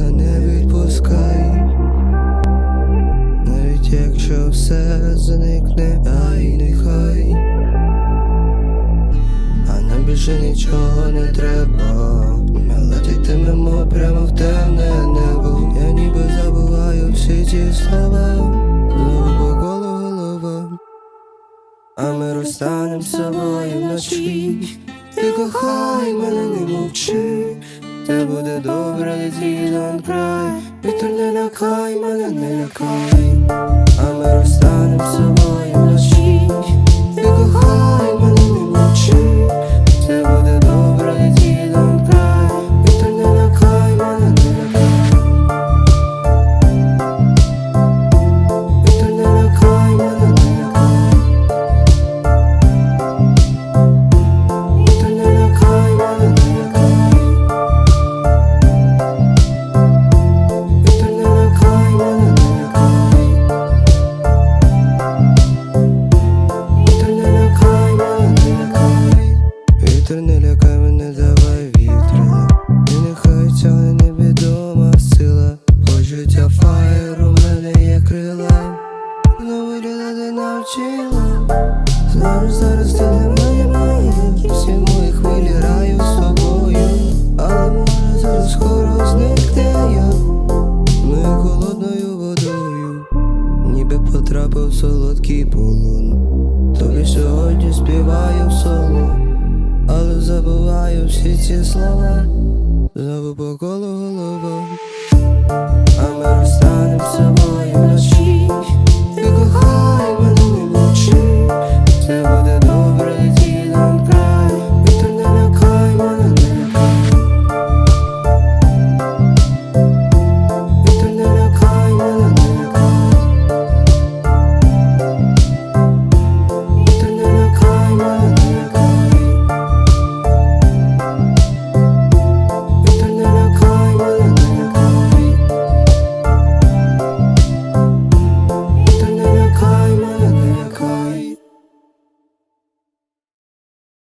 та не відпускай. Навіть якщо все зникне, ай нехай. А нам більше нічого не треба. Летітимемо прямо в темне небо. Я ніби забуваю всі ті слова. Знову по колу голова. А ми розстанем з собою вночі. Ти кохай мене не мовчи. Це буде добре, дідон край, Вітер не лякай, мене не лякай. Знову літати навчила. Зараз, ти не мене має. Всі мої хвилі граю з тобою. Але може зараз скоро зникне я. Ми холодною водою, ніби потрапив в солодкий полон. Тобі сьогодні співаю в соло, але забуваю всі ці слова. По